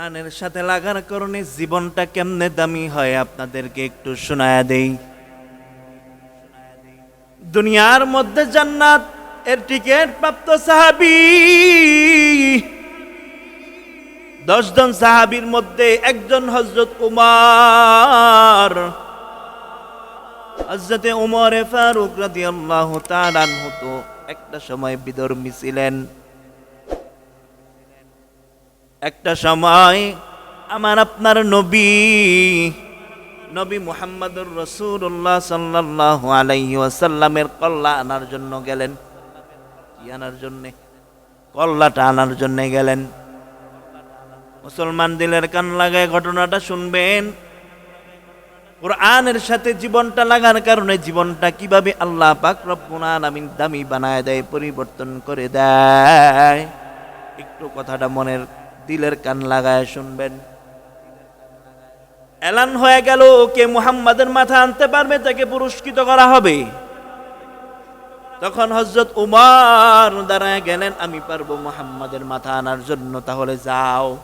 গানের সাথে লাগার কারণে জীবনটা কেমনে দামি হয় আপনাদেরকে একটু শোনায়া দেই। দুনিয়ার মধ্যে জান্নাত, এর টিকিট প্রাপ্ত সাহাবি। দশজন সাহাবীর মধ্যে একজন হজরত উমার। হজরতে উমরে ফারুক রাদিয়াল্লাহু তাআলা হতো একটা সময় বিধর্মী ছিলেন। একটা সময় আমার আপনার নবী নবী মুহাম্মদুর রসুল্লাহ সাল্লাল্লাহু আলাইহি ওয়াসাল্লামের কল্লা আনার জন্য গেলেন। কি আনার জন্য? কল্লাটা আনার জন্য গেলেন। মুসলমান দিলের কান লাগায় ঘটনাটা শুনবেন। কোরআনের সাথে জীবনটা লাগার কারণে জীবনটা কীভাবে আল্লাহ পাক রব্বুল আলামিন দামি বানায় দেয়, পরিবর্তন করে দেয়। একটু কথাটা মনের দিলের কান লাগায় শুনবেন। এলান হয়ে গেল কে মুহাম্মাদের মাথা আনতে পারবে, তাকে পুরস্কৃত করা হবে। তখন হজরত উমার দাঁড়ায় গেলেন, আমি পারব মুহাম্মাদের মাথা আনার জন্য, তাহলে যাও।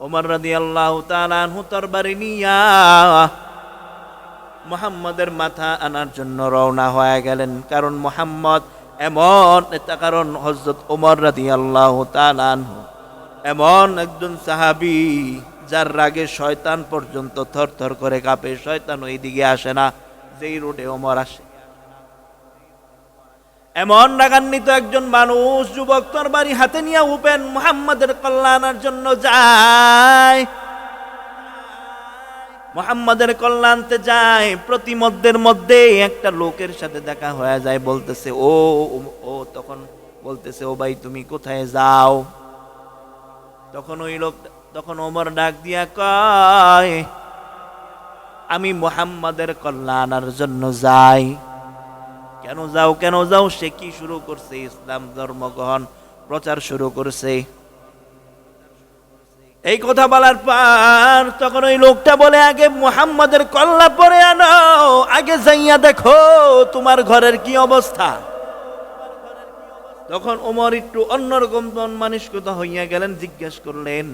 ওমর রাদি আল্লাহ তালানহু তরবারি নিয়া মুহাম্মাদের মাথা আনার জন্য রওনা হয়ে গেলেন। কারণ মুহাম্মদ এমন কারণ হজরত ওমর রাদি আল্লাহ তালানহু এমন একজন সাহাবি যার রাগে শয়তান পর্যন্ত থর থর করে কাঁপে, শয়তান ওই দিকে আসে না, যেই রোডে ওমর আসে। এমন রাগান্বিত একজন মানুষ যুবক তোর বাড়ি হাতে নিয়ে উপেন মুহাম্মাদের কল্যাণের জন্য যায়। মুহাম্মাদের কল্যাণতে যায়, প্রতিমধ্যের মধ্যে একটা লোকের সাথে দেখা হয়ে যায়, বলতেছে ও ও, তখন বলতেছে, ও ভাই, তুমি কোথায় যাও? তখন ওই লোক, তখন ওমর ডাক দিয়া কয়, আমি মুহাম্মাদের কল্যাণের জন্য যাই। কেন যাও কেন যাও? সে কি শুরু করছে? ইসলাম ধর্ম গ্রহণ, প্রচার শুরু করছে। এই কথা বলার পর তখন ওই লোকটা বলে, আগে মোহাম্মদের কল্লা পরে আনো, আগে যাইয়া দেখো তোমার ঘরের কি অবস্থা। তখন ওমর একটু অন্যরকম মন মানসিকতা হইয়া গেলেন, জিজ্ঞেস করলেন,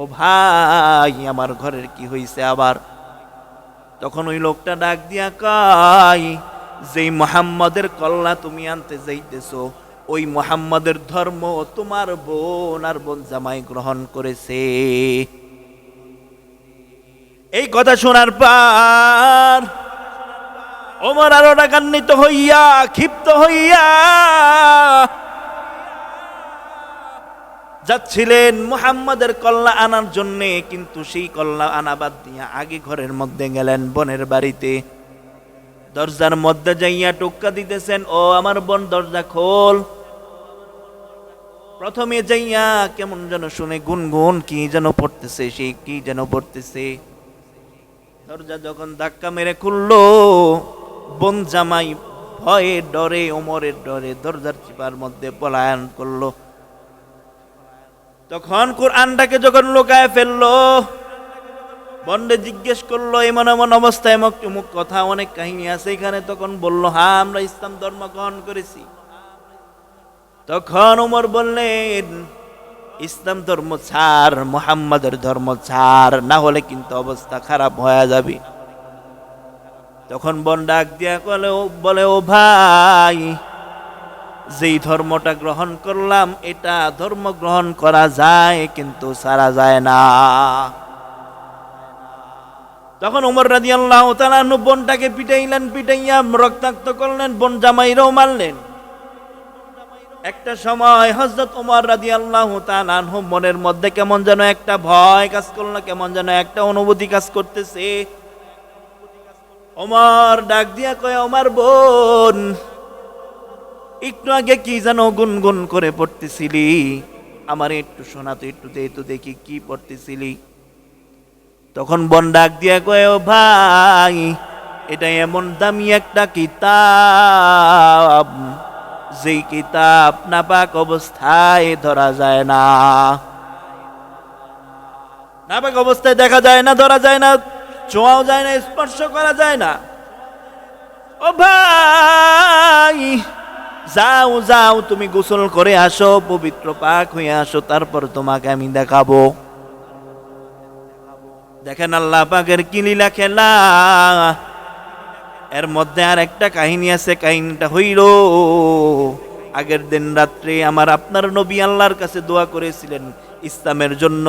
ও ভাই, আমার ঘরের কি হইছে আবার? তখন ওই লোকটা ডাক দিয়া কয়, যেই মোহাম্মদের কল্লা তুমি আনতে যাইতেছো, ওই মোহাম্মদের ধর্ম তোমার বোন আর বোন জামাই গ্রহণ করেছে। এই কথা শোনার পর ওমর আরও রাগান্বিত হইয়া, ক্ষিপ্ত হইয়া যাচ্ছিলেন মুহাম্মাদের কল্লা আনার জন্যে, কিন্তু সেই কল্লা আনা বাদ দিয়া আগে ঘরের মধ্যে গেলেন বোনের বাড়িতে। দরজার মধ্যে যাইয়া টোক্কা দিতেছেন, ও আমার বোন, দরজা খোল। প্রথমে যাইয়া কেমন যেন শুনে গুনগুন, কি যেন পড়তেছে সে, কি যেন পড়তেছে? দরজা যখন ধাক্কা মেরে খুললো, বোন জামাই ভয়ে ডরে, ওমরের ডরে দরজার চিপার মধ্যে পলায়ন করল। তখন কোরআনটাকে যখন লোকায় ফেলল বন্ডে জিজ্ঞেস করল, এমন এমন অবস্থায় এমক টুমুক কথা অনেক কাহিনী আছে এখানে? তখন বলল হ্যাঁ আমরা ইসলাম ধর্ম গ্রহণ করেছি। তখন উমর বললেন, ইসলাম ধর্ম ছাড়, মোহাম্মদের ধর্ম ছাড়, না হলে কিন্তু অবস্থা খারাপ হয়ে যাবে। তখন বন ডাক দিয়া বলে, ও ভাই যেই ধর্মটা গ্রহণ করলাম, এটা ধর্ম গ্রহণ করা যায়, কিন্তু সারা যায় না। তখন উমর রাজি আল্লাহ তালানু বোনটাকে পিটাইলেন, পিটাইয়া রক্তাক্ত করলেন, বোন জামাইরাও মারলেন। একটা সময় হজরত উমর রাজি আল্লাহ তালানহু মনের মধ্যে কেমন যেন একটা ভয় কাজ করল, কেমন যেন একটা অনুভূতি কাজ করতেছে। ওমর ডাক দিয়া কয় আমার বোন একটু আগে কি যেন গুনগুন করে পড়তেছিলি? আমার একটু শোনা তো, একটু দে তো দেখি কি পড়তেছিলি। তখন বন ডাক দিয়া কয়, ও ভাই, এটা এমন দামি একটা কিতাব, যেই কিতাব নাপাক অবস্থায় ধরা যায় না। নাপাক অবস্থায় দেখা যায় না, ধরা যায় না, ছোঁয়াও যায় না, স্পর্শ করা যায় না। ও ভাই যাও যাও, তুমি গোসল করে আসো, পবিত্র পাক হয়ে আসো, তারপর তোমাকে আমি দেখাবো। দেখেন আল্লাহ পাকের কি লীলা খেলা। এর মধ্যে আর একটা কাহিনী আছে, কাহিনীটা হইল, আগের দিন রাত্রে আমার আপনার নবী আল্লাহর কাছে দোয়া করেছিলেন ইসলামের জন্য,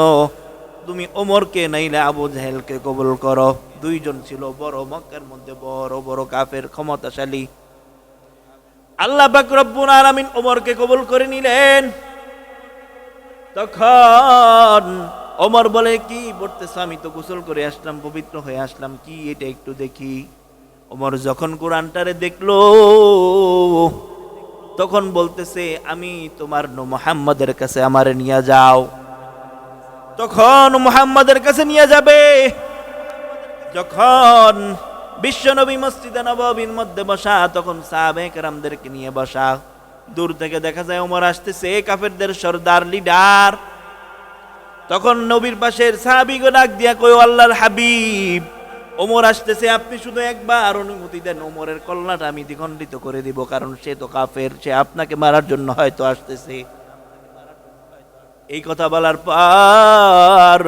তুমি ওমরকে নাইলে আবু জাহেলকে কবুল করো। দুইজন ছিল বড় মক্কার মধ্যে বড় বড় কাফের, ক্ষমতাশালী। আল্লাহ পাক রব্বুল আলামিন ওমরকে কবুল করে নিলেন। তখন ওমর বলে, কি পড়তেছ? আমি তো গোসল করে আসলাম, পবিত্র হয়ে আসলাম, কি এটা একটু দেখি। ওমর যখন কোরআনটারে দেখল, তখন বলতেছে, আমি তোমার মোহাম্মদের কাছে আমারে নিয়ে যাও। তখন মোহাম্মদের কাছে নিয়ে যাবে। যখন বিশ্বনবী মসজিদে নববীর মধ্যে বসা, তখন সাহাবে কেরামদেরকে নিয়ে বসা। দূর থেকে দেখা যায় ওমর আসতেছে কাফেরদের সর্দার, লিডার। তখন নবীর পাশের সাহাবিগো ডাক দিয়া কই আল্লাহর হাবিব। ওমর আসতেছে, আপনি শুধু একবার অনুমতি দেন, ওমরের কল্যাণটা আমি দ্বিখণ্ডিত করে দিব, কারণ সে তো কাফের, সে আপনাকে মারার জন্য হয়তো আসতেছে। এই কথা বলার পর,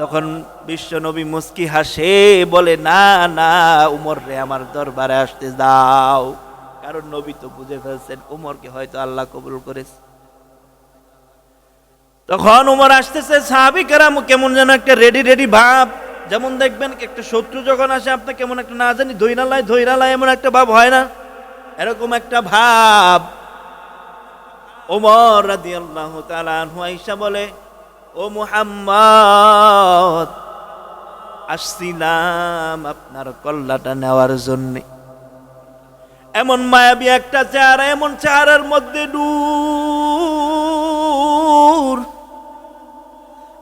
তখন বিশ্ব নবী মুস্কি হাসে, বলে, না না, উমর রে, আমার দরবারে আসতে দাও। কারণ নবী তো বুঝে ফেলছেন, উমরকে হয়তো আল্লাহ কবুল করেছে। তখন উমর আসতেছে সাহাবিকেরাম কেমন যেন একটা রেডি রেডি ভাব। যেমন দেখবেন একটা শত্রু যখন আসে আপনার কেমন একটা, না জানি, ধৈরালায় ধৈরালায় এমন একটা ভাব হয় না? এরকম একটা ভাব। ওমর রাদি আল্লাহ আইসা বলে, ও মুহাম্মদ আসছিলাম আপনার কল্লাটা নেওয়ার জন্যে। এমন মায়াবী একটা চেহারা, এমন চেহারার মধ্যে দূর।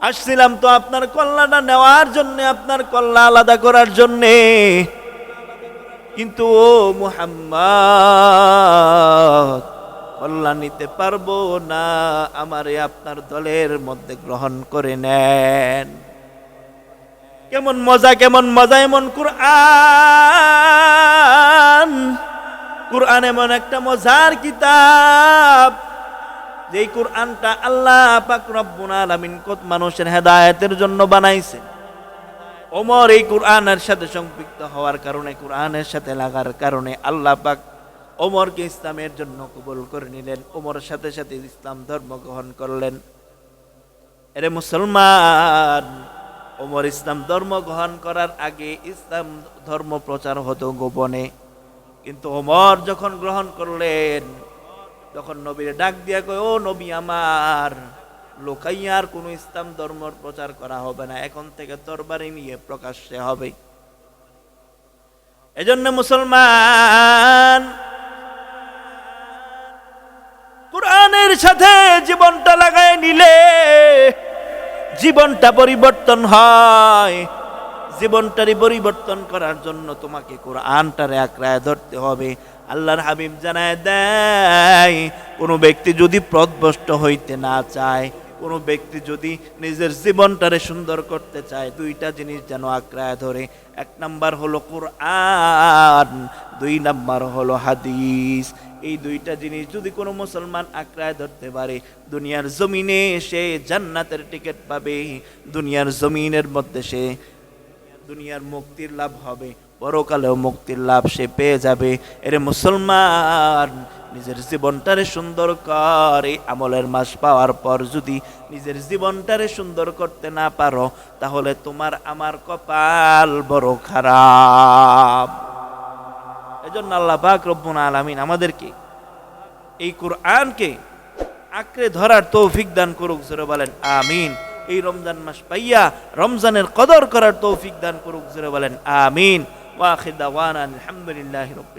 আসছিলাম তো আপনার কল্লাটা নেওয়ার জন্য, আপনার কল্লা আলাদা করার জন্যে। কিন্তু ও মুহাম্মদ কল্যাণ নিতে পারব না, আমারে আপনার দলের মধ্যে গ্রহণ করে নেন। কেমন মজা কেমন মজা, এমন কুরআন। কুরআন এমন একটা মজার কিতাব, যেই কুরআনটা আল্লাহ পাক রব্বুল আলামিন কত মানুষের হেদায়েতের জন্য বানাইছে ওমর এই কুরআনের সাথে সম্পৃক্ত হওয়ার কারণে, কুরআনের সাথে লাগার কারণে আল্লাহ পাক ওমরকে ইসলামের জন্য কবুল করে নিলেন। ওমর সাথে সাথে ইসলাম ধর্ম গ্রহণ করলেন। এরে মুসলমান ওমর ইসলাম ধর্ম গ্রহণ করার আগে ইসলাম ধর্ম প্রচার হতো গোপনে। কিন্তু ওমর যখন গ্রহণ করলেন তখন নবীর ডাক দিয়া কয়, ও নবী আমার লোকাইয়ার কোনো ইসলাম ধর্মর প্রচার করা হবে না, এখন থেকে তরবারি নিয়ে প্রকাশ্যে হবে। এজন্য মুসলমান, কোরআনের সাথে জীবনটা লাগায় নিলে জীবনটা পরিবর্তন হয়। জীবনটারই পরিবর্তন করার জন্য তোমাকে কোরআনটারে আঁকড়ায় ধরতে হবে। আল্লাহর হাবিব জানায় দেয়, কোনো ব্যক্তি যদি প্রদভষ্ট হইতে না চায় কোনো ব্যক্তি যদি নিজের জীবনটারে সুন্দর করতে চায়, দুইটা জিনিস যেন আঁকড়ায় ধরে। এক নাম্বার হলো কোরআন, দুই নাম্বার হলো হাদিস। এই দুইটা জিনিস যদি কোনো মুসলমান আঁকড়ায় ধরতে পারে, দুনিয়ার জমিনে সে জান্নাতের টিকিট পাবে, দুনিয়ার জমিনের মধ্যে সে দুনিয়ার মুক্তির লাভ হবে, পরকালেও মুক্তির লাভ সে পেয়ে যাবে। এর মুসলমান নিজের জীবনটারে সুন্দর করে আমলের মাস পাওয়ার পর যদি নিজের জীবনটারে সুন্দর করতে না পারো, তাহলে তোমার আমার কপাল বড় খারাপ। এজন্য আল্লাহ পাক রব্বুল আলামিন আমাদেরকে এই কোরআনকে আঁকড়ে ধরার তৌফিক দান করুক, জোরে বলেন, আমিন। এই রমজান মাস পাইয়া রমজানের কদর করার তৌফিক দান করুক, জোরে বলেন, আমিন। ওয়াখির দাওয়ানা আলহামদুলিল্লাহি রাব্বিল